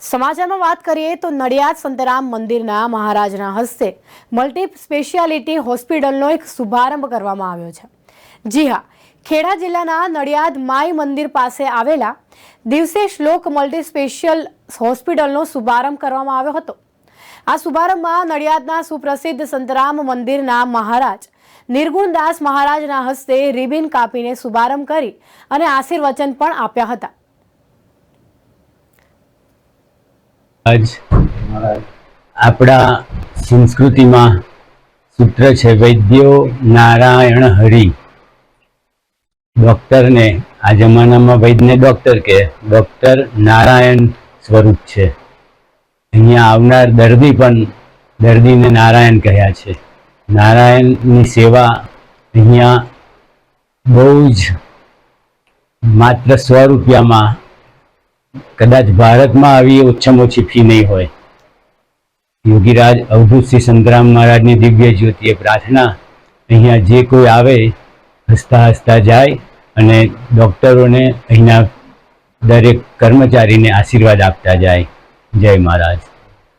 સમાચારમાં વાત કરીએ તો નડિયાદ સંતરામ મંદિરના મહારાજના હસ્તે મલ્ટી સ્પેશિયાલિટી હોસ્પિટલનો એક શુભારંભ કરવામાં આવ્યો છે. જી હા, ખેડા જિલ્લાના નડિયાદ માઈ મંદિર પાસે આવેલા દિવસે શ્લોક મલ્ટી સ્પેશિયલ હોસ્પિટલનો શુભારંભ કરવામાં આવ્યો હતો. આ શુભારંભમાં નડિયાદના સુપ્રસિદ્ધ સંતરામ મંદિરના મહારાજ નિર્ગુણદાસ મહારાજના હસ્તે રિબિન કાપીને શુભારંભ કરી અને આશીર્વચન પણ આપ્યા હતા. આજ આપણા સંસ્કૃતિમાં સૂત્ર છે, વૈદ્યો નારાયણ હરિ. ડૉક્ટરને આ જમાનામાં વૈદ્યને ડૉક્ટર કે, ડૉક્ટર નારાયણ સ્વરૂપ છે. અહીંયા આવનાર દર્દી પણ દર્દીને નારાયણ કહ્યા છે. નારાયણની સેવા અહીંયા બહુ જ માત્ર સો રૂપિયામાં કદાચ ભારતમાં આવી ઓછામાં ઓછી ફી નહીં હોય. યોગીરાજ અવધૂતસિંહ સંતરામ મહારાજની દિવ્ય જ્યોતિએ પ્રાર્થના, અહીંયા જે કોઈ આવે, હસતા હસતા જાય અને ડૉક્ટરોને અહીંના દરેક કર્મચારીને આશીર્વાદ આપતા જાય. જય મહારાજ.